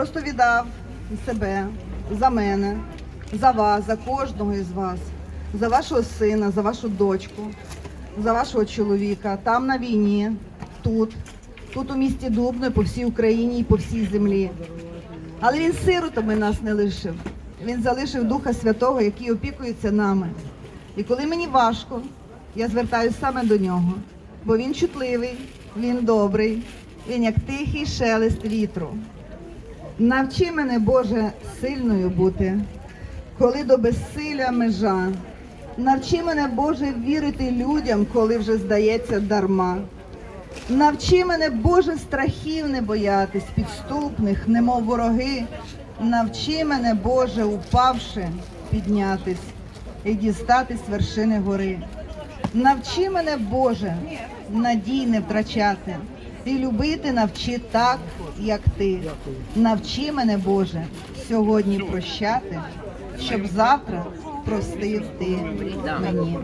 просто віддав себе за мене, за вас, за кожного із вас, за вашого сина, за вашу дочку, за вашого чоловіка, там на війні, тут, тут у місті Дубно, по всій Україні і по всій землі. Але він сиротами нас не лишив. Він залишив Духа Святого, який опікується нами. І коли мені важко, я звертаюся саме до нього, бо він чутливий, він добрий, він як тихий шелест вітру. Навчи мене, Боже, сильною бути, коли до безсилля межа. Навчи мене, Боже, вірити людям, коли вже здається дарма. Навчи мене, Боже, страхів не боятись, підступних, немов вороги. Навчи мене, Боже, упавши, піднятись і дістатись вершини гори. Навчи мене, Боже, надій не втрачати і любити навчи так, як ти. Навчи мене, Боже, сьогодні прощати, щоб завтра простив ти мені.